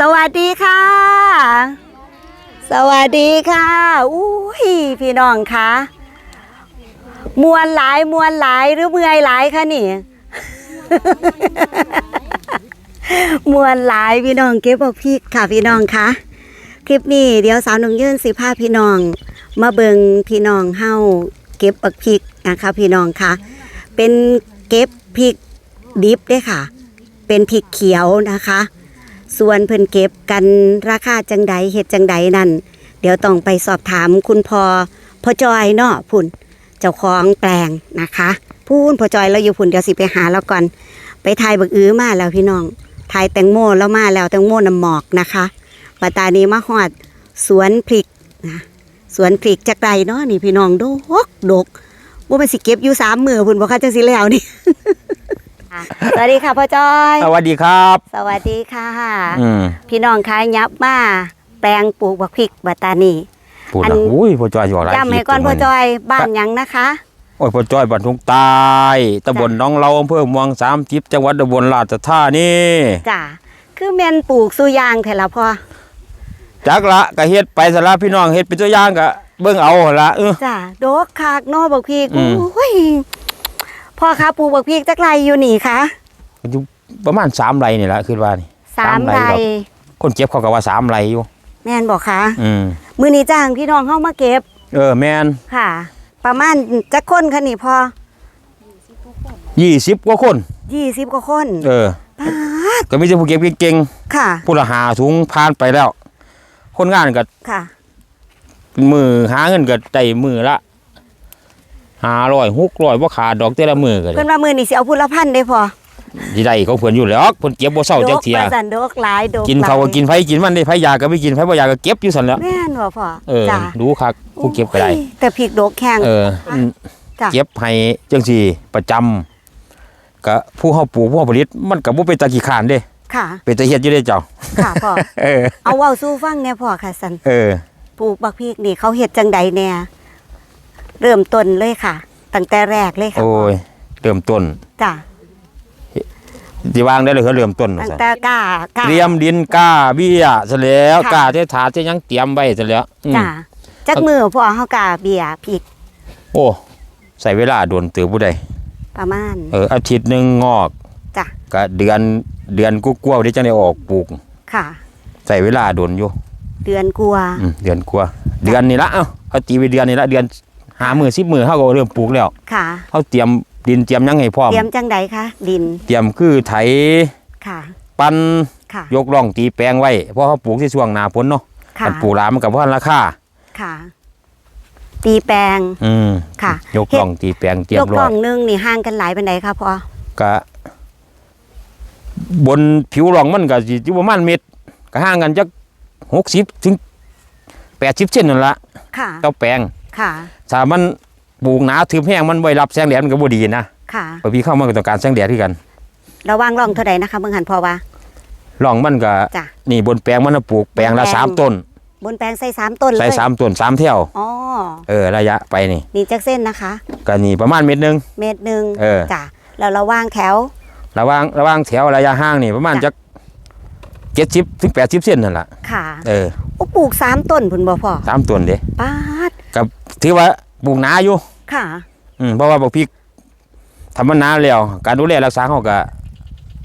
สวัสดีค่ะ สวัสดีค่ะอุ้ยพี่น้องคะมวนหลายมวนหลายหรือเมื่อยหลายคะนี่ มวนหลายพี่น้องเก็บบอกพี่ค่ะพี่น้องคะคลิปนี้เดี๋ยวสาวหนุ่มยื่นสิพาพี่น้อง มาเบิงพี่น้องเฮาเก็บบักพริกนะคะพี่น้องคะเป็นเก็บพริกดิบด้อค่ะ เป็นพริกเขียวนะคะ ส่วนเพิ่นเก็บกันราคาจังใดเฮ็ดจังใดนั่น เดี๋ยวต้องไปสอบถามคุณพอพ่อจอยเนาะพุ่นเจ้าของแปลงนะคะพูนพ่อจอยเราอยู่พุ่นเดี๋ยวสิไปหาแล้วก่อน ไปถ่ายบักอื้อมาแล้วพี่น้องถ่ายแตงโมแล้วมาแล้วแตงโมน้ำหมอกนะคะปัตตานีมาฮอดสวนพริกนะสวนพริกจักไรเนาะนี่พี่น้องดกดกว่ามันสิเก็บอยู่สามมือพุ่นบ่คะจังสิแล้วนี่ สวัสดีค่ะพ่อจอย สวัสดีครับ สวัสดีค่ะอืมพี่น้องคะยับมาแปลงปลูกบักพริกบัตตานีพูดอันละอุ้ยพ่อจอยบอกหลายย้ำให้ก่อนคลิปพ่อจตรงอยบ้านหยังนะคะ โอ้ยพ่อจอยบ้านทุ่งใตายตำบลหน้องเราอำเภอเมืองสามทิพย์จังหวัดอุบลราชธานีจ้ะคือแม่นปลูกสุยางแท้ละพ่อจักละก็เฮ็ดไปสละพี่น้องเฮ็ดเป็นตัวอย่างก็เบิ่งเอาหั่นละเออจ้ะโดกคากเนอบักพริกอืมโอ้ย พ่อคะปลูกบักพริกจักไรอยู่นี่คะอยู่ประมาณ3ไร่นี่ล่ะคิดว่านี่สามไรดอกคนเก็บเขาก็ว่า3ไร่อยู่ แม่นบอกคะอืมมือนี้จ้างพี่น้องเข้ามาเก็บ เออแม่นค่ะ ประมาณจักคนคะนี่พ่อ20กว่าคนยี่สิบกว่าคน เออป๊าดก็มีแต่ผู้เก็บเก่งค่ะๆผู้ละหาถุงผ่านไปแล้ว คนงานก็ค่ะมือหาเงินก็ได้มือละ 500 600บ่ขาดดอกแต่ละมือก็ได้เพิ่นว่ามือนี้สิเอาพุละพันได้พอสิได้เขาเพิ่นอยู่แล้วเพิ่นเก็บบ่เศร้าจักเที่ยโดประสันโดกหลายโดกกินเขาวหก็ลยกินไผกินมันได้ไผยาก็ไม่กินไผบ่ยาก็เก็บอยู่ซั่นแหล้วแม่นบ่พ่อเออจ้ะดูคักผู้เก็บก็ได้โอ้ยแต่พริกโดกแข็งเอออืมจ้ะเก็บให้จังซี่ประจำก็ผู้เฮาปลูกผู้เฮาผลิตมันก็บ่เป็นตาขี้ขานเด้ค่ะ เป็นตาเฮ็ดอยู่เด้เจ้าค่ะพ่อเออเอาเว้าสู้ฟังแหน่พ่อค่ะสันเออปลูกบักพริกนี่เขาเฮ็ดจังใดแน่ เริ่มต้นเลยค่ะ ตั้งแต่แรกเลยค่ะโอ้ยเริ่มต้นจ้ะสิวางได้เลยเขาเริ่มต้นว่าตั้งซั่นแต่กล้ากล้า เตรียมดินกล้าเบี้ยซะแล้วค่ะ กล้าเทถาเทหยังเตรียมไว้ซะแล้วอืมจ้ะจักมือพ่อเฮากล้าเบียร์พริกโอ้ใส่เวลาโดนเตือผู้ใดประมาณเอออาทิตย์หนึงงอกจ้ะก็เดือนเดือนกูกลัวาๆที่จะได้ออกปลูก ค่ะ ใส่เวลาโดนอยู่เดือนกลัวาอืมเดือนกลัวาเดือนนี่ละเอ้าเขาตีไปเดือนนี่ละเดือน หามือสิบมือเขาก็เริ่มปลูกแล้วค่ะเขาเตรียมดินเตรียมหยังให้พร้อมเตรียมจังใดคะดินเตรียมคือไถค่ะ ปันค่ะยกร่องตีแปลงไว้เพราะเขาปลูกที่ช่วงหนาฝนเนาะค่ะมันปลูกหลายมันกับว่าราคาค่ะ ตีแปลง อืมค่ะ ยกร่องตีแปลงเตรียยมกร้ล่ออยงหนึงนี่ห่างกันหลายปานใดคะพ่อก็บนผิวร่องมันก็สิอยู่ประมาณเมตรก็ห่างกันจักหกสิบถึงแปดสิบเซนนั่นละค่ะต่อแปลงค่ะ ถ้ามันปลูกหนาถือแห้งมันไม่รับแสงแดดมันก็บ่ดีนะค่ะเพราะพี่เข้ามาก็ต้องการแสงแดดที่กันระวังร่องเท่าใดนะคะเบิ่งหันพ่อว่าร่องมันก็จ้ะนี่บนแปลงมันน่ะปลูกแปลงละบนแปลงสามต้นบนแปลงใส่สามต้นเลยใส่สามต้นสามเที่ยวอ๋อเออระยะไปนี่นี่จักเส้นนะคะ ก็นี่ประมาณเม็ดหนึง เมตรหนึ่งเออ จ้ะแล้วเราวางแถว ระหว่างระหว่างแถวระยะห่างนี่ประมาณจ้ะ จักเจ็ดสิบถึงแปดสิบเซนนั่นแหละค่ะเออโอ้ปลูกสามต้นพุ่นบ่พ่อสามต้นเด้ป้าดกับ ถือว่าปลูกหนาอยู่ ค่ะ อืมเพราะว่าบอกพี่ทำมันหนาแล้ว การดูแลรักษาเขาก็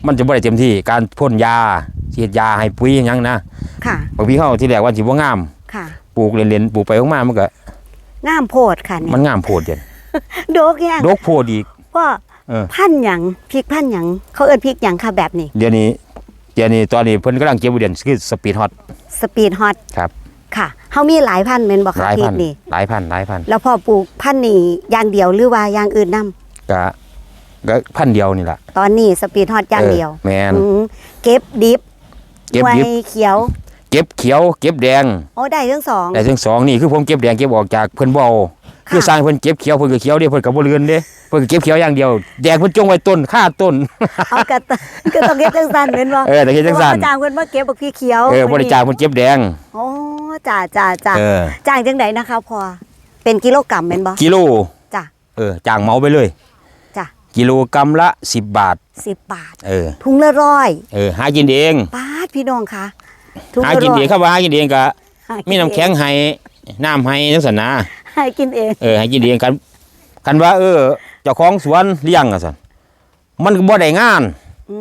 มันจะบ่ได้เต็มที่ การพ่นยาฉีดยาให้ปุ๋ยหยังนะค่ะบอกพี่เขาที่แรกว่าสิบ่งาม ค่ะปลูกเล่นๆปลูกไปออกมามันก็งามโพดค่ะเนี่มันยงามโพดเด่นโดกยังดกโพดอีก พ่อเออ พันธุ์หยังพริกพันธุ์หยังเขาเอิ้นพริกหยังค่ะแบบนี้ เดี๋ยวนี้เดี๋ยวนี้ตอนนี้เพิ่นกำลังเก็บอยู่เดือนคือสปีดฮอตสปีดฮอตครับ ค่ะเฮามีหลายพันธุ์แม่นบ่หคะลายพริพักนนี่หลายพันหลายพันแล้วพอปลูกพันธุ์นี่อย่างเดียวหรือว่าอย่างอื่นนํก็ก็พันเดียวนี่แหละตอนนี้สปีดฮอตอย่างเดียวออแมน อืมเก็บดิบเก็บไว้ดิบเขียวเก็บเขียว เก็บแดง โอ้ได้ทั้งสอง แต่ทั้งสองนี่คือผมเก็บแดงเก็บออกจากเพิ่นบ่เอา ค่ะคือสร้างเพิ่นเก็บเขียวเพิ่นก็เขียวเด้เพิ่นก็บ่เลือนเด้เพิ่นก็เก็บเขียวอย่างเดียวแดงเพิ่นจงไว้ต้นค่าต้นเอากระตก็ต้องเก็บจังซั่นแม่นบ่เออแต่เฮ็ดจังซั่นเพราะว่าจ้างเพิ่นมาเก็บบักพริกเขียวเออบริจาคเพิ่นเก็บแดงโอ้จ้าจ้าจ้าเออจ้างจังไดนะคะพอเป็นกิโลกรัมแม่นบ่กิโลจ้ะเออจ้างเหมาไปเลยจ้ะกิโลกรัมละ10บาท10บาทเออถุงละร้อยเออหากินเองป้าดพี่น้องคะทุกหากินเองครับว่าหากินเองก็หากิมีน้ำแข็งให้น้ำให้จังซั่นนะหากินเอง เออให้กินเองกันกันว่า เออเจ้าของสวนเลี้ยงอะซั่นมันก็บ่ได้งานอื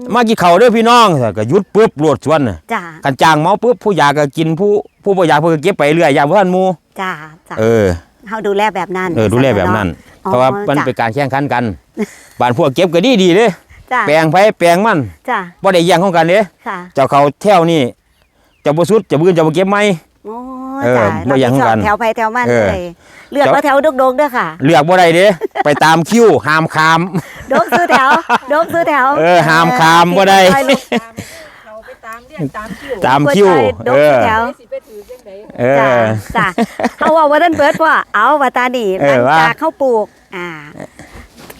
มมากินข้าวเด้อพี่น้องซั่นก็หยุดปุ๊บรวดสวนน่ะจ้ากันจ้างเมาปุ๊บผู้อยากก็กินผู้ผู้บ่อยากเพิ่นก็เก็บไปเรื่อยอย่างบ่ทันหมู่จ้าจ้าเออเฮาดูแลแบบนั้นเออดูแลแบบนั้นอ๋อเพราะว่ามันจ้ะเป็นการแข่งขันกันบ้านพวกเก็บก็ดีดีๆเด้จ้าแปลงไผแปลงมันจ้าบ่ได้แย่งของกันเด้ค่ะเจ้าเขาแถวนี่เจ้าบ่สุดเจ้าบื้นเจ้าบ่เก็บไหมโอ้ เออจ้าบ่อย่างเรากัน แถวไปแถวมันเออเลย เลือกเจ้าว่าแถวดกๆเด้อค่ะ เลือกบ่ได้เด้ไปตามคิวห้ามข้าม ดกซื้อแถว ดกซื้อแถวเออห้ามข้ามบ่ได้เออเขาไปตามเรียกตามคิวตามคิวดกเออแถว สิไปถือจังไดเอจ้าอ จ้าเขาว่าว่าท่านเบิร์ดว่าเอาว่าตานี่หเอลัองว่าจากเข้าปลูก อ่า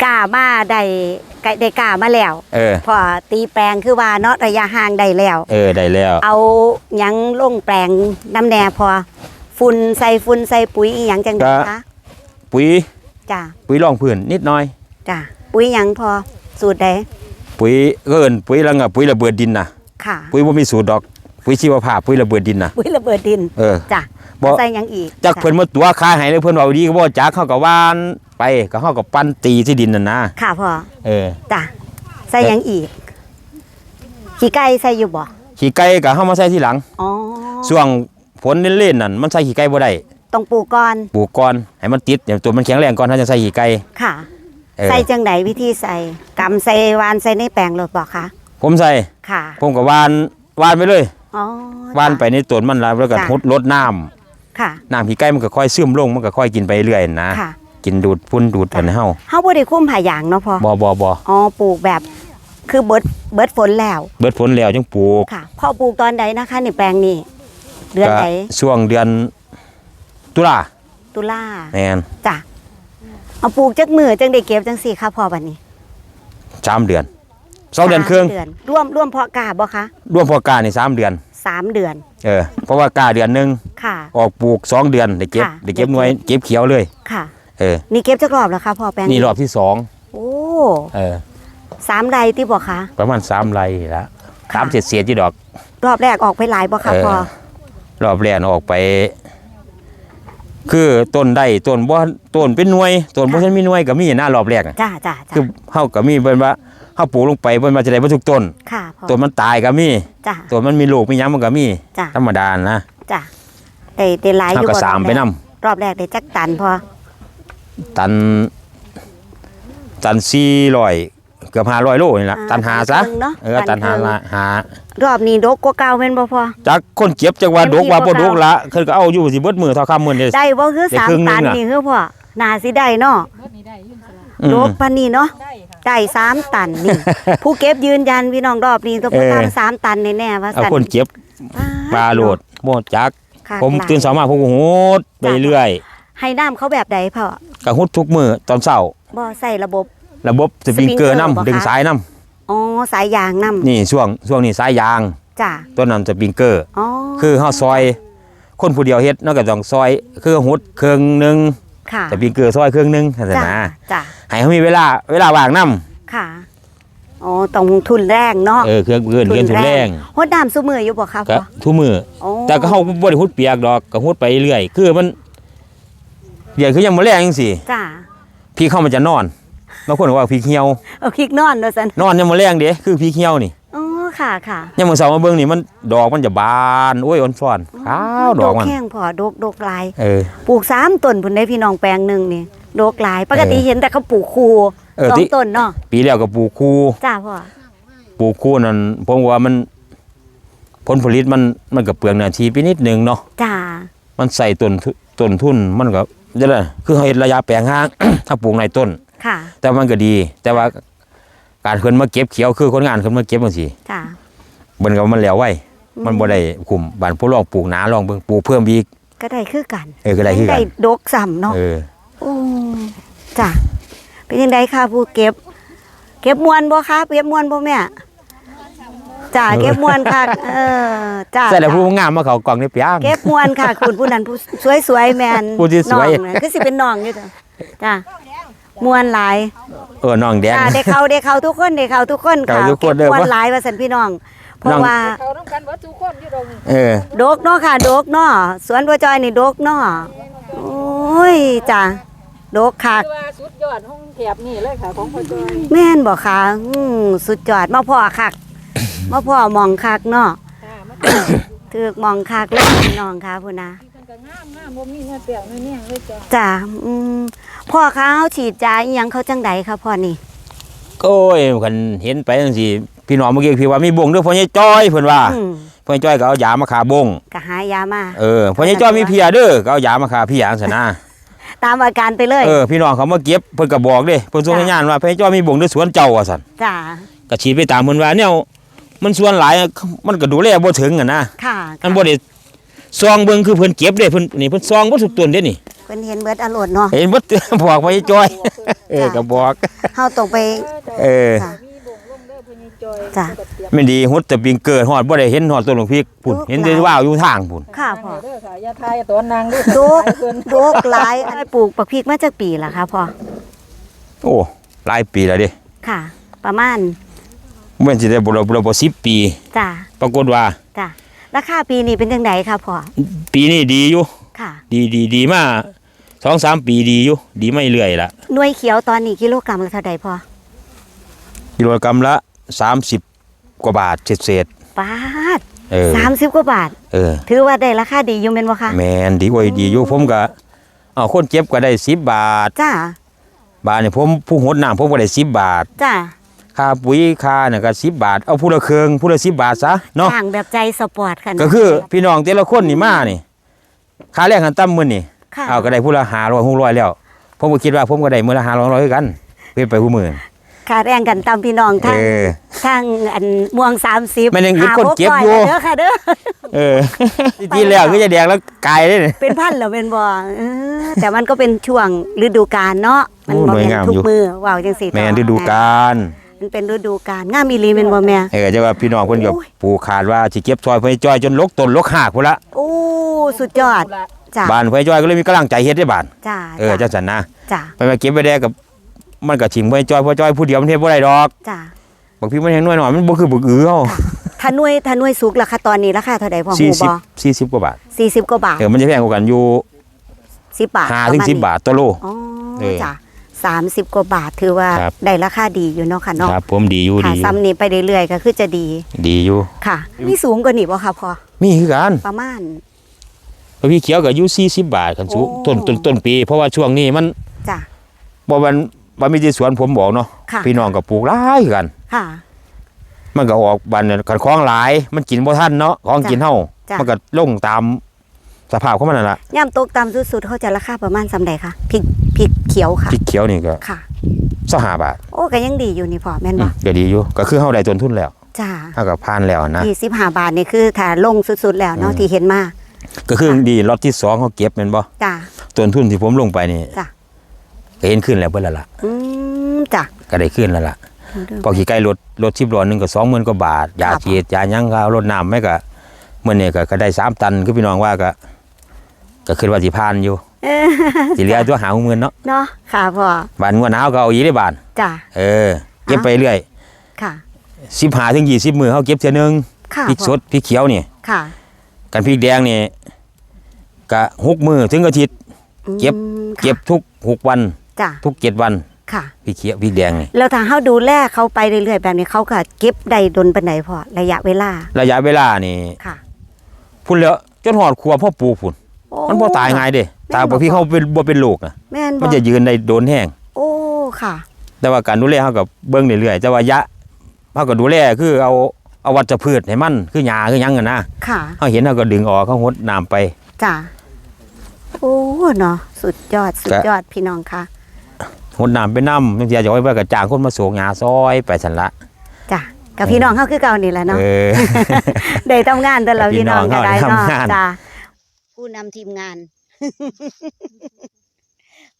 กล้ามาได้ไก่ได้กล้ามาแล้วเออ พอตีแปลงคือว่าเนาะระยะห่างได้แล้ว เออได้แล้ว เอาหยังลงแปลงน้ำแน่พอฝุ่นใส่ฝุ่นใส่ปุ๋ยอีหยังจังไดคะปุ๋ยจ้าปุ๋ยรองพื้นนิดหน่อย จ้าปุ๋ยหยังพอสูตรใดปุ๋ยเอิ้นปุ๋ยลังอะปุ๋ยระเบิดดินน่ะ ค่ะ ปุ๋ยบ่มีสูตรดอก ปุ๋ยชีวภาพปุ๋ยระเบิดดินน่ะ ปุ๋ยระเบิดดินเออจ้าบ่ ใส่หยังอีกจักจ้ะเพิ่นมาตัวคายให้เลยเพิ่นเว้าดีก็บ่จักเขาก็หวาน ไปก็เฮาก็ปั้นตีที่ดินนั่นนะค่ะพ่อเออจ้าใส่หยังอีก ขี้ไก่ใส่อยู่บ่ขี้ไก่ก็เฮามาใส่ทีหลังอ๋อช่วงฝนเล่นๆนั่นมันใส่ขี้ไก่บ่ได้ต้องปลูกก่อนปลูกก่อนให้มันติดอย่างตัวมันแข็งแรงก่อนถ้าจะใส่ขี้ไก่ค่ะเออใส่จังไดวิธีใส่กำใส่วานใส่ในแปลงรถบอกคะผมใส่ค่ะ ผมก็หวานหวานไปเลยอ๋อหวานไปในต้นมันแล้วแล้วก็จ้ะทดลดน้ำค่ะน้ำขี้ไก่มันก็ค่อยซึมลงมันก็ค่อยกินไปเรื่อยนะค่ะ กินดูดพุ่นดูดอันเฮาเฮาบ่ได้คุ้มผ่ายางเนาะพอบ่บ่บ่อ๋อปลูกแบบคือเบิดเบิดฝนแล้ว เบิดผลแล้วจังปลูกค่ะพ่อปลูกตอนใดนะคะในแปลงนี้เดือนก็ไหนช่วงเดือนตุลาตุลาแม่นจ้ะเอาปลูกจักมือจังได้เก็บจังสี่ค่ะพ่อบัดนี้สามเดือนสองเดือนครึ่งสามเดือนร่วมร่วมเพาะกาบ่คะรวมพอการนี่สามเดือนสามเดือน เออ เพราะว่ากาเดือนหนึงค่ะออกปลูกสองเดือนได้เก็บค่ะได้เก็บหน่วยเก็บเขียวเลยค่ะ เออ นี่เก็บจักรอบแล้วคะพ่อแปลงนี่รอบที่สองโอ้เออ สามไรที่บ่คะประมาณสามไร่ละสามเศษเศษที่ดอก รอบแรกออกไปหลายบ่คะเออ พ่อรอบแรกออกไป คือต้นได้ต้นบ่ต้นเป็นหน่วยต้นบ่ทันมีหน่วยก็มีหน้ารอบแรกอะจ้าจ้าจ้าคือเฮาก็มีเบิ่นว่าเฮาปลูกลงไปเบิ่นว่าจะได้บ่ทุกต้นค่ะพ่อต้นมันตายก็มีจ้า ต้นมันมีลูกมีหยังมันก็มีจ้าธรรมดานะจ้าได้ได้หลายอเฮายู่ก็บ่สามรอบไปแรกนํรอบแรกได้จักตันพ่อ ตัน ตัน400เกือบ500โลนี่ล่ะตันหาซะครึ่งเนาะเออตันหาละหารอบนี้ดกกว่าเก่าแม่นบ่พ่อจักคนเจ็บจักว่าเต็ดมกที่ว่าบ่บ่ดกละเพิ่นก็เอาอยู่สิเบิดมือเท่าคำมื้อนี่ ได้บ่คือได้สามครึ่งหนึ่ตันงอะ นี่คือพ่อน่าสิได้เนาะเมื่อนี้ได้ยื่นสละอืม ดกปานนี้เนาะได้ค่ะได้สามตันนี่ ผู้เก็บยืนยันพี่น้องรอบนี้ตัวเออทำสามตันแน่ๆว่าเอาสั่นคนเจ็บปลาโหลดโมดจัก ค่ะผมหลายตื่นเช้ามาผมก็โหดไปเรื่อย ให้น้ำเขาแบบใดพ่อก็หดทุกมื้อตอนเช้าบ่ใส่ระบบ ระบบสปริงเกอร์สปริงเกอร์น้ำบ่คะดึงสายน้อ๋อสายยางน้ำนี่ช่วงช่วงนี้สายยางำจ้ะต้นนั้นสปริงเกอร์ อ๋อคือเฮาซอย คนผู้เดียวเฮ็ดเนอกจากต้องซอย คือหดเครื่องหนึงค่ะสปริงเกอร์ซอยเครื่องหนึงนั่นจ้ะนะจ้ะให้เขามีเวลาเวลาว่างน้ค่ะอ๋อต้องทุนแรงเนาะำเออเครื่องเกินเรียนทุนแรงหดน้ำซุมืออยู่บ่คะก็พ่อทุกมื้ออ๋อแต่ก็เฮาบ่ได้หดเปียกดอกก็หดไปเรื่อยคือมัน เดี๋ยวคือยังบ่แรงจังซี่จ้ะพี่เข้ามันจะนอนบางคนบอกว่าพี่เหี่ยวเอาคลิกนอนด้วยสันนอนยังบ่แรงเด้คือพี่เหี่ยวนี่อ๋อค่ะค่ะยังมื้อเช้ามาเบิ่งนี่มันดอกมันจะบานโอ้ยอ่อนซ้อนขาวดอกมันแข้งพอดกดกหลายเออปลูกสามต้นพุ่นได้พี่น้องแปลงหนึ่งนี่โดกหลาย ปกติเออเห็นแต่เขาปลูกคูเออสอที่งต้นเนาะปีแล้วก็ปลูกคู่จ้าพ่อปลูกคู่นั่นผมว่ามันผลผลิตมันมันก็เปลืองเนื้อที่ไปนิดนึงเนาะจ้ามันใส่ต้นทุต้นทุนมันก็ จะได้คือเขาเฮ็ดระยะแปลงห่าง ถ้าปลูกในต้น ค่ะ แต่มันก็ดี แต่ว่าการเพิ่นมาเก็บเขียวคือคนงานเพิ่นมาเก็บจังซี่จ้าเบิ่นก็มันแล้วไว้ มันบ่ได้คุมบ้านผู้ลองปลูกหนาลองเบิ่งปลูกเพิ่มอีก ก็ได้คือกันเออก็ได้คือกัน ได้ดกซ้ำเนาะเออโอ้จ้าเป็นยังไงคะผู้เก็บ เก็บมวนบ่คะเก็บมวนบ่แม่ จ้าเก็บมวนค่ะเออจ้าใส่แล้วผู้งามมาเขากล่องนี่เปียงเก็บมวนค่ะ คุณผู้นั้นผู้สวยๆแมนผู้ที่สวยน้องน่ะคือสิเป็นน้องอยู่จ้ะจ้ามวนหลายเออน้องแดงจ้าได้เขาได้เขาทุกคนได้เขาทุกคนค่ะเขาทุกคนเก็บเด้อมวนวะหลายว่าสันพี่น้องเพราะว่าเขาต้องการวัตถุคนอยู่ตรงนี้เออดกเนาะค่ะดกเนาะสวนบัวจอยนี่ดกเนาะโอ้ยจ้ะดกคักคือว่าสุดยอดห้องแถบนี่เลยค่ะของพ่อจอยแม่นบ่คะอืมสุดยอดมาพ่อคัก มาพ่อมองคักเนาะค่ะมันถือกมองคักเลยพี่น้องค่ะพุ่นนะมันก็งามงามบ่มีเนื้อเปรี้ยวเนื้อเนี่ยเลยจ้ะจ้ะอืมพ่อเขาฉีดยาอีหยังเขาจังใดคะพ่อนี่โอ้ยกันเห็นไปจังซี่พี่น้องเมื่อกี้พี่ว่ามีบ่งเด้อพ่อใหญ่จ้อยเพิ่นว่าอืมพ่อใหญ่จ้อยก็เอายามาฆ่าบ่งก็หายามา เออพ่อใหญ่จ้อยมีเพียเด้อก็เอายามาฆ่าเพียจังซั่นนะตามอาการไปเลย เออพี่น้องเขามาเก็บเพิ่นก็บอกเด้เพิ่นส่งสัญญาณว่าพ่อใหญ่จ้อยมีบ่งเด้อสวนเจ้าว่าซั่นจ้ะก็ฉีดไปตามเพิ่นว่าแนว มันส่วนหลายมันก็ดูแลบ่ถึงอะนะค่ะมันบ่ได้ซองเบิ่งคือเพิ่นเก็บเด้เพิ่นนี่เพิ่นซองบ่ทุกต้นเด้นี่เพิ่นเห็นเบิดอรรถเนาะเห็นบ่บอกพ่อใหญ่จ้อย เออก็บอกเฮาต้องไปเออค่ะมีบ่งลงเด้อเพิ่นยังจอยจ้ะก็เตรียมไม่ดีฮุดแต่ปิงเกิดฮอดบ่ได้เห็นฮอดต้นหลวงพี่พุ่นเห็นแต่ว่าวอยู่ทางพุ่นค่ะพ่อเด้อค่ะอย่าทายตัวนางเด้อดกทายเพิ่นดกหลายอันปลูกปักพริกมาจากปีละคะพ่อโอ้หลายปีแล้วเด้ค่ะ ประมาณ แม่นสิได้บ่ละบ่ละบ่10ปี จ้ะปรากฏว่า จ้ะราคาปีนี้เป็นจังไดคะพ่อปีนี้ดีอยู่ ค่ะ ดีดีดีมาสองสามปีดีอยู่ ดีไม่เรื่อยละหน่วยเขียวตอนนี้กิโลกรัมละเท่าใดพ่อกิโลกรัมละ30กว่าบาทเศษบาทๆเออสามสิบกว่าบาท เออ ถือว่าได้ราคาดีอยู่แม่นบ่คะแม่นดีโอ้ยดีอยู่ผมก็เอาคนเก็บก็ได้10บาท จ้าบาทนี่ผมผู้หดน้ำผมก็ได้10บาท จ้า ค่าปุ๋ยค่าน่ะก็10บาท เอาผู้ละเครื่องผู้ละ10บาทซะเนาะทางแบบใจสปอร์ตค่ะก็คือพี่น้องแต่ละคนนี่มานี่ค่าแรงขั้นต่ำมื้อนี่ค่ะเอาก็ได้ผู้ละ500 600แล้ว ผมก็คิดว่าผมก็ได้มื้อละ500 100คือกันเพิ่นไปผู้มื้อค่าแรงกันตามพี่น้องทางเออทางอันม่วง30แม่นยังอึดคนเก็บอยู่เด้อค่ะเด้อเออที่แล้วก็จะแดงแล้วกายได้นี่เป็นพันเหรอเป็นบ่เออแต่มันก็เป็นช่วงฤดูกาลเนาะมันโอ้บ่หน่วยแม่นงามทุกอยู่มือว้าวจังซี่แม่นฤดูกาล มันเป็นฤดูกาลงามอีหลีแม่นบ่แม่ เออจะว่าพี่น้องเพิ่นก็โอ้ย ปลูกขาดว่าสิเก็บซอยเพิ่นจ้อยจนลกต้นลกหากพุ่นละโอ้สุดยอดจ้าบ้านเพิ่นจ้อยก็เลยมีกำลังใจเฮ็ดได้บ้านจ้าเออจังซั่นนะจ้าไปมาเก็บไว้ได้กับมันก็ถิ่มเพิ่นจ้อยเพิ่นจ้อยผู้เดียวมันเฮ็ดบ่ได้ดอกจ้าบางพี่มันแฮงน้อยหน่อยมันบ่คือบึกอือเฮาถ้าหน่วยถ้าหน่วยสุกราคาตอนนี้ราคาเท่าใดพอฮู้บ่40 40กว่าบาท40กว่าบาทเออมันจะแพงกว่ากันอยู่10บาท5ถึงประมณ10นี้บาทต่อโล อ๋อเออ จ้ะ 30 กว่าบาทถือว่าครับ ได้ราคาดีอยู่เนาะค่ะเนาะครับผมดีอยู่ค่ะดีอยู่ซ้ำนี้ไปเรื่อยๆก็คือจะดีดีอยู่ค่ะ มีสูงกว่านี้บ่คะพอมีคือกันประมาณพี่เขียวก็อยู่40บาทคันสูงโอ้ ต้นต้นต้นปี เพราะว่าช่วงนี้มันจ้ะ บ่มันบ่มีที่สวนผมบอกเนาะค่ะ พี่น้องก็ปลูกหลายคือกัน ค่ะ มันก็ออกบันเนี่ยกันของหลาย มันกินบ่ทันเนาะของจ้ะกินเฮาจ้ะ มันก็ลงตาม สภาพของมันนั่นล่ะย่ำตกต่ำสุดๆเขาจะราคาประมาณสำใดคะพริกพริกเขียวค่ะพริกเขียวนี่ก็ค่ะ25บาทโอ้ก็ยังดีอยู่นี่พอแม่นอืบ่มก็ดีอยู่ก็คือเฮาได้ต้นทุนแล้วจ้าเฮาก็ผ่านแล้วนะ25บาทนี่คือถ้าลงสุดๆแล้วเนาะอืมที่เห็นมาก็คือดีล็อตที่2เฮาเก็บแม่นบ่จ้าต้นทุนที่ผมลงไปนี่จ้ะก็เห็นขึ้นแล้วเบิดแล้วล่ะอืมจ้ะก็ได้ขึ้นแล้วล่ะพอขี่ไก่รถรถ10ล้อหนึงก็20,000กว่าบาทยาครับฉีดยาหยังก็เอารถน้ำแม่ก็มื้อนี้ก็ก็ได้สามตันคือพี่น้องว่าก็ ก็คิดว่าสิผ่านอยู่เออสิเหลือตัวหาหมื่นเนาะเนาะค่ะพ่อบ้านงวดหนาวก็เอาอีกได้บานจ้ะเออ เก็บไปเรื่อย ค่ะสิบหาถึงยี่สิบมือเขาเก็บเท่ยหนึงค่ะพริกพ่อสดพริกเขียวนี่ค่ะ กันพริกแดงนี่ก็หกมือถึงอาทิตย์เก็บอืมค่ะเก็บทุกหกวันจ้ะทุกเจ็ดวันค่ะพริกเขียวพริกแดงนี่แล้วถ้าเฮาดูแลเขาไปเรื่อยๆแบบนี้เขาก็เก็บได้ดนปานใดพอระยะเวลา ระยะเวลานี่ค่ะพุ่นแล้วจนหอดครัวพ่อปลูกพุ่นโอ้ มันบ่ตายง่ายเด้ตายบ่พี่เขาเป็นบ่เป็นโรคนะแม่นมันบ่จะยืนได้โดนแห้งโอ้ค่ะ แต่ว่าการดูแลเขาก็เบิ่งเรื่อยๆแต่ว่ายะเขาก็ดูแลคือเอาเอาวัชพืชให้มันคือหญ้าคือหยังกันนะค่ะเขาเห็นเขาก็ดึงออกเขาหดน้ำไปจ้ะโอ้เนาะสุดยอดสุดก็ยอดพี่น้องค่ะหดน้ำไปน้ำบางทีอาจจะไว้ไว้กับจ้างคนมาโศกหญ้าซอยไปสันละจ้ะกับพี่น้องเฮาคือเก่านี่แหละเนาะเออได้ทำงานแต่เรากับพี่พี่น้องน้ก็องได้เฮาเนาะทำงานจ้ะ ผู้นำทีมงาน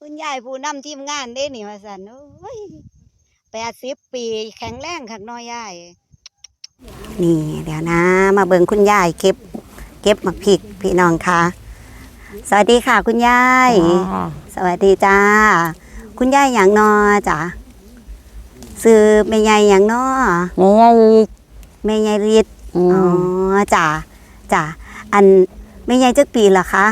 คุณยายผู้นำทีมงานเด้นี่ว่าซั่นโอ้ย80ปีแข็งแรงคักเน้อยยาย นี่เดี๋ยวนะ มาเบิ่งคุณยายเก็บ เก็บหมักพริกพี่น้องค่ะสวัสดีค่ะ คุณยาย สวัสดีจ้า คุณยายอย่างนอจ้ะซื้อแม่ยายอย่างนอนี่ไงแม่ยายริดอือ๋อมจ้ะจ้ะอัน ไม่ใหญ่จักปีละคะ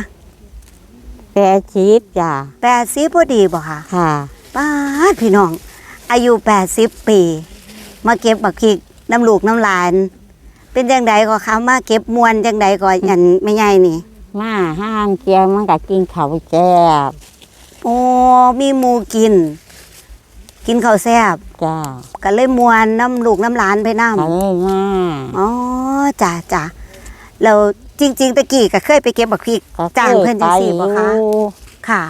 แปรชีสจ้ะแปดสิบพอดีบ่คะค่ะป้าดพี่น้อง อายุแปดสิบปี มาเก็บบักพริกน้ำลูกน้ำหลาน เป็นจังใดก็คะมาเก็บมวนจังใดก็อันไม่ใหญ่นี่ มาห้างเจียวมันก็กินข้าวแซ่บโอ้มีหมูกิน กินข้าวแซ่บจ้ะก็เลยมวนน้ำลูกน้ำหลานไปน้ำ ไปเลยมา อ๋อจ้ะจ้ะเรา จริง ๆ ตะกี้ก็เคยไปเก็บบักพริกก็จ้างเพิ่นจังซี่บ่คะอยู่ค่ะ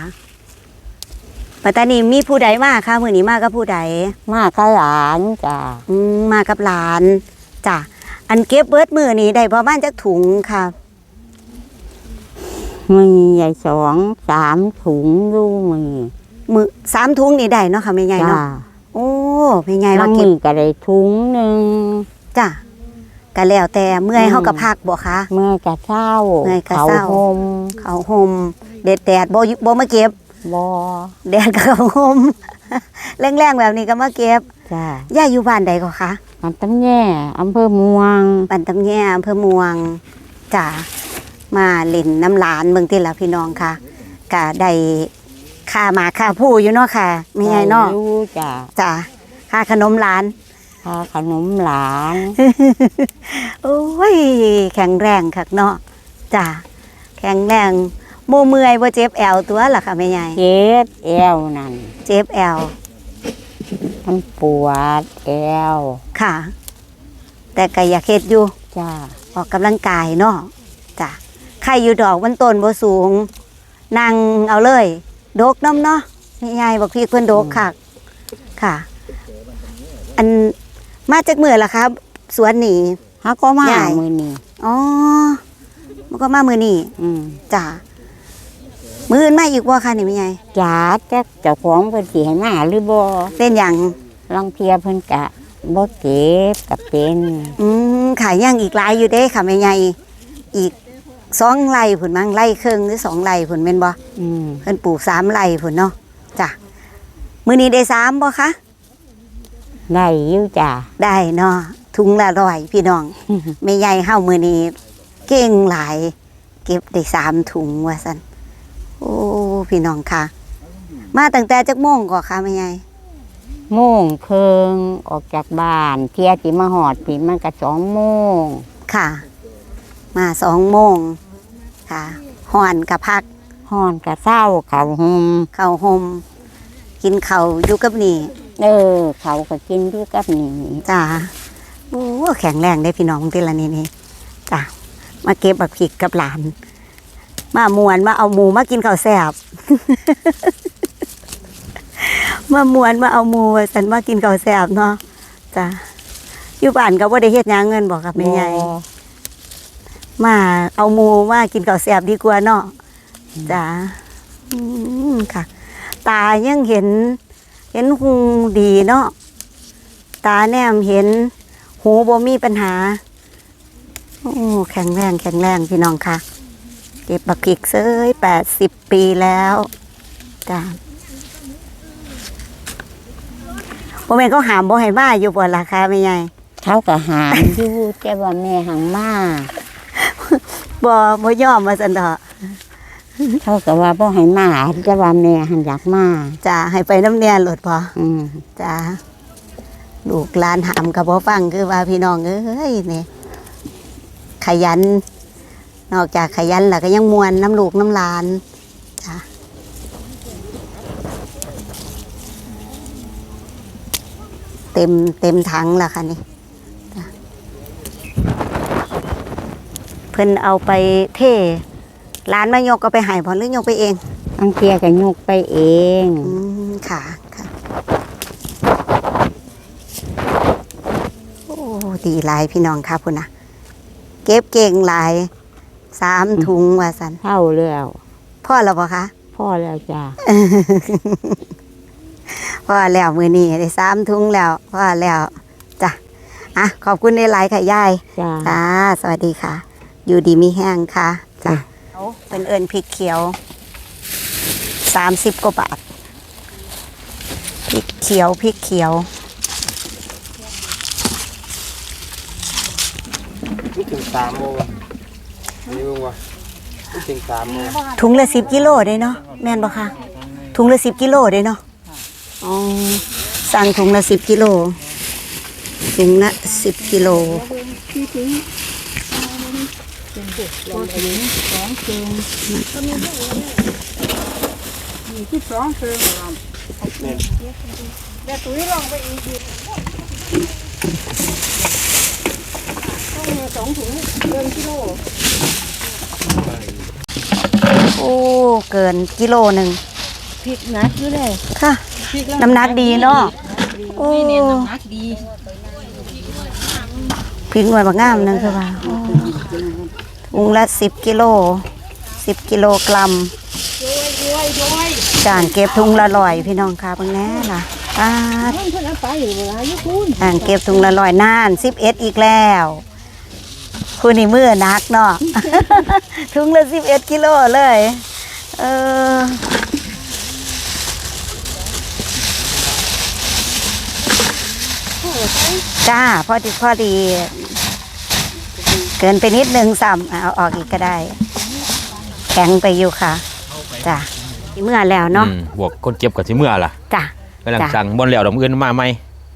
ปัตตานีมีผู้ใดมาคะมื้อนี้มากับผู้ใดมากับหลานจ้ะอืมมากับหลานจ้ะอันเก็บเบิดมื้อนี้ได้ประมาณจักถุงค่ะมีใหญ่สองสามถุงดูมีมือสามถุงนี่ได้เนาะค่ะแม่ใหญ่จ้ะเนาะโอ้แม่ใหญ่บาว่างเก็บมือก็ได้ถุงหนึ่งจ้ะ ก็แล้วแต่เมื่อยอืมเฮาก็พักบ่คะเมื่อกะเช้าเมื่อยกะเขาเช้าหมเขาห่มแดดแดดบ่อยู่บ่มาเก็บบอแดดก็เขาห่มแรงๆแบบนี้ก็มาเก็บจ้ะย่าอยู่บ้านใดก็คะมันตั้งแย่อำเภอเม่วงบ้านตำแย่อำเภอม่วงจ้ะมาเล่นน้ำหลานเบิ่งติล่ะพี่น้องค่ะก็ได้ค่าหมาค่าผู้อยู่เนาะค่ะไม่ใหญ่เนาะอยู่จ้ะจ้ะค่าขนมหลาน พาขนมหลาน โอ้ย แข็งแรงคักเนาะจ้ะแข็งแรงโมเมื่อยบ่เจ็บแอวตัวล่ะค่ะแม่ใหญ่เจ็บแอวนั่นเจ็บแอวมันปวดแอวค่ะ แต่ก็อยากเฮ็ดอยู่จ้ะออกกำลังกายเนาะจ้ะใครอยู่ดอกมันต้นบ่สูงนั่งเอาเลยดกน้ำเนาะแม่ใหญ่บอกพี่เพิ่นดกคักค่ะ อัน มาจากเมื่อล่ะครับ สวนนี่ฮาก็มาใหญ่ มือนี้อ๋อ มันก็มามือนี่อืมจ้ะมืออื่นมาอีกว่าค่ะนี่ไม่ไงจ้าจักเจ้าของเพิ่นสิให้มาหรือบ่เป็นอย่างลองเทียเพิ่นกะบ่เก็บกับเป็นอืมขายย่างอีกหลายอยู่เด้ค่ะไม่ไงอีกสองไร่ผุนมั้งไร่ครึ่งหรือสองไร่ผุนเป็นบ่อืมเพิ่นปลูกสามไร่ผุนเนาะจ้ะมือนี้ได้สามบ่คะ ได้อยู่จ้ะได้เนาะถุงละร้อยพี่น้องไม่ใหญ่เฮามือนี้เก่งหลาย เก็บได้สามถุงว่าซั่นโอ้พี่น้องค่ะ มาตั้งแต่จักโมงก่อค่ะไม่ใหญ่โมงเคิงออกจากบ้าน เที่ยสิมาหอดปีมันก็สองโมงค่ะ มาสองโมงค่ะห่อนกับพักฮ้อนก็เศร้าเขาหุมเข้าวหมกินเขาวอยู่กับนี่ เออ เขาก็กินด้วยกับนี่จ้าโอ้แข็งแรงได้พี่น้องทีละนี่นี่จ้ามาเก็บบักผิกกับหลาน มามวนมาเอาหมูมากินข้าวแซ่บมามวนมาเอาหมูว่าสันมากินข้าวแซ่บเนาะจ้าอยู่บ้านก็บ่ได้เฮ็ดหยังเงินบอกกับแม่ใหญ่บ่มาเอาหมูมากินข้าวแซ่บดีกว่าเนาะจ้าอืมค่ะ ตายังเห็น เห็นหูดีเนาะตาแนมเห็นหูบ่มีปัญหาโอ้แข็งแรงแข็งแรงพี่น้องค่ะเก็บบักกิกเซยแปดสิบปีแล้วจ้าบ่แม่นเขาหามบ่ให้มาอยู่บ่ล่ะคะแม่ใหญ่เขาก็หามอยู่แต่ว่าแม่หังมาบ่บ่ยอมมาซั่นเถอะ เขาก็ว่าบ่ให้มาแต่ว่าแม่หันอยากมาจ้าให้ไปน้ำเนียนโหลดพออืมจ้าลูกหลานหามกับบ่ฟังคือว่าพี่น้องเอ้ยนี่ขยัน นอกจากขยันแล้วก็ยังมวนน้ำลูกน้ำหลานจ้าเต็มเต็มถังแล้วค่ะนี่จ้ะเพิ่นเอาไปเท ร้านมายกก็ไปใหายพอหรือยกไปเองอังเทียก็ยกไปเอง อืมค่ะค่ะ โอ้ดีหลายพี่น้องค่ะพุ่นนะเก็บเก่งหลายสามถุงว่าสันเท่าแล้วพ่อเราปะคะ พ่อแล้วจ้ะพ่อแล้วมือนี้ได้สามถุงแล้วพ่อแล้วจ้ะอะขอบคุณในหลายๆค่ะยายจ้ะจ้าสวัสดีค่ะ อยู่ดีมีแห้งค่ะจ้ะ เป็นเอิญพริกเขียวสามสิบกว่าบาท พริกเขียว พริกเขียวไม่ถึงสามโมงนี่มึงวะไม่ถึงสามโมงถุงละสิบกิโลได้เนาะแม่นบ่คะถุงละสิบกิโลได้เนาะอ๋อสั่งถุงละสิบกิโลถุงละสิบกิโล ที่สองคือแม่ตุ้ยลองไปอีกทีต้องมีสองถุงเกินกิโลโอ้ เกินกิโลหนึ่งพริกนักอยู่เลยค่ะพริกน้ำหนักดีเนาะโอ้เน้นน้ำหนักดีพริกหน่วยบางงามนั่นคือว่าโอ้ ถุงละสิบกิโลสิบกิโลกรัมจานเก็บถุงละร้อยพี่น้องค่ะบางแน่ล่ะป้าดเพิ่นเพิ่นเอาไปอยู่เวลาอยู่คุณอ่างเก็บถุงละร้อยนานสิบเอ็ดอีกแล้วคุณนี่มือนักเนาะถุงละสิบเอ็ดกิโลเลย เออจ้าพอดีพอดี เกินไปนิดนึงซ้ำเอาออกอีกก็ได้ แข็งไปอยู่ค่ะจ้ะเมื่อแล้วเนาะอืมบวกคนเจ็บกับสิเมื่อล่ะจ้ะ กำลังจ้ะ สั่งบนแล้วดอกเงินมาไหม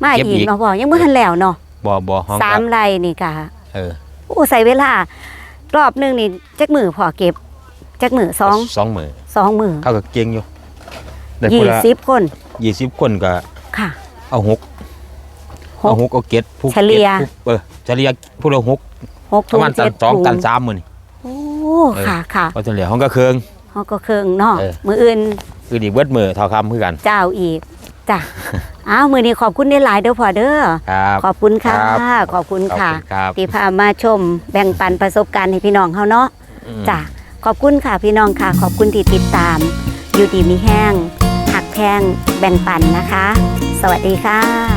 มาเก็บอีอีก กเนาะพ่อยังเมื่อทันแล้วเนาะบ่บ่ห้องสามก็ไรนี่กะเอออู้ใส่เวลารอบหนึงนี่จักมือพอเก็บจักมือสองสองมือสองมือเข้ากับเก่งอยู่ได้ยี่คนละสิบคนยี่สิบคนก็ค่ะ เอาหกหกเอาหกเอาเก็ดผู้เฉลี่ย ก็ดผู้เออเฉลี่ยผู้ละหก หกปถุระงมาณตัเจ็นดสองถุงตันสามมือนี่ โอ้เออ ค่ะค่ะเพราะเฉลี่ยห้องก็เคือง เขาก็เครื่องเนาะเออ มืออื่นคือดีเบิดมือเท่าคำคือกัน เจ้าอีกจ้ะ อ้าวมือนี้ขอบคุณได้หลายๆเด้อพ่อเด้อครับขอบคุณค่ะครับขอบคุณขอบค่ะคุณครับที่พามาชมแบ่งปันประสบการณ์ให้พี่น้องเขาเนาะ อืม จ้ะขอบคุณค่ะพี่น้องค่ะ ขอบคุณที่ติดตาม อยู่ดีมีแห้ง หักแพงแบ่งปันนะคะ สวัสดีค่ะ